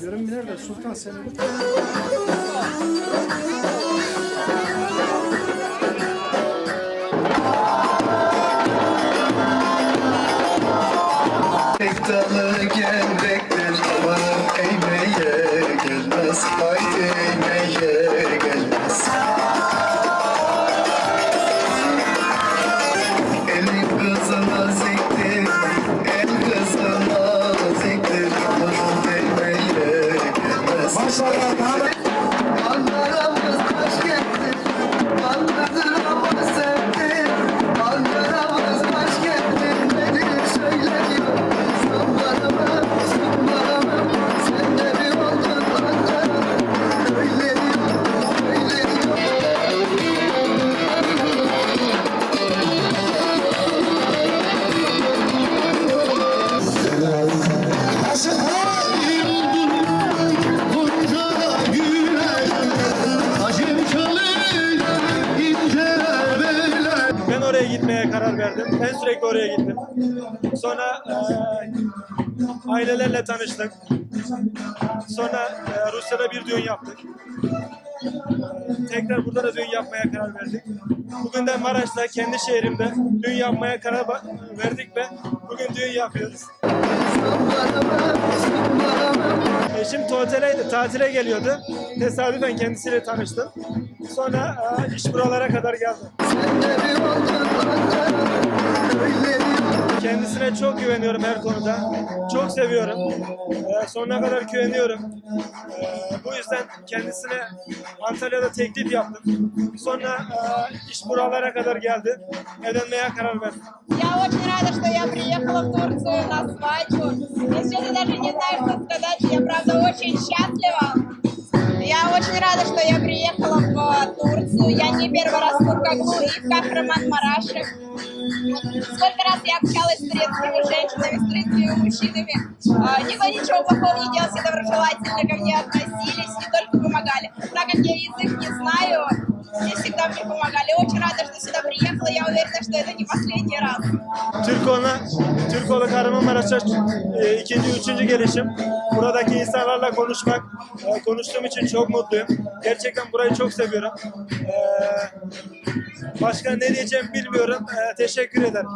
Görün nerede Sultan seni Tek dalı só sua tratada. Oraya gitmeye karar verdim. Ben sürekli oraya gittim. Sonra eee, ailelerle tanıştık. Sonra eee, Rusya'da bir düğün yaptık. Eee, tekrar burada da düğün yapmaya karar verdik. Bugün de Maraş'ta kendi şehrimde düğün yapmaya karar verdik ve bugün düğün yapıyoruz. Eşim Tuğtele'ydi, tatile geliyordu. Tesadüfen kendisiyle tanıştım. Sonra eee, iş buralara kadar geldi. Sen de bir oldun Ankara'nın Öyle diyor Kendisine çok güveniyorum her konuda. Çok seviyorum. Ee, sonuna kadar güveniyorum. Ee, bu yüzden kendisine Antalya'da teklif yaptım. Sonra e, iş buralara kadar geldi. Evlenmeye karar verdim. Я очень рада, что я приехала в Турцию на свадьбу. Если честно, даже не знаю, что сказать. Я, правда, очень счастлива. Не первый раз в Туркаглу и в Кахраман-Мараше. Вот Сколько раз я общалась с турецкими женщинами, с турецкими мужчинами. А, Никто ничего плохого не делал, все доброжелательно ко мне относились и только помогали. Так как я язык не знаю, мне всегда мне помогали. Очень рада, что сюда приехала. Я уверена, что это не последний раз. Türkoğlu, Türkoğlu Kahramanmaraş'a e, ikinci, üçüncü. Buradaki insanlarla konuşmak, e, konuştuğum için çok mutluyum. Gerçekten burayı çok seviyorum. E, başka ne diyeceğim bilmiyorum. E, teşekkür ederim.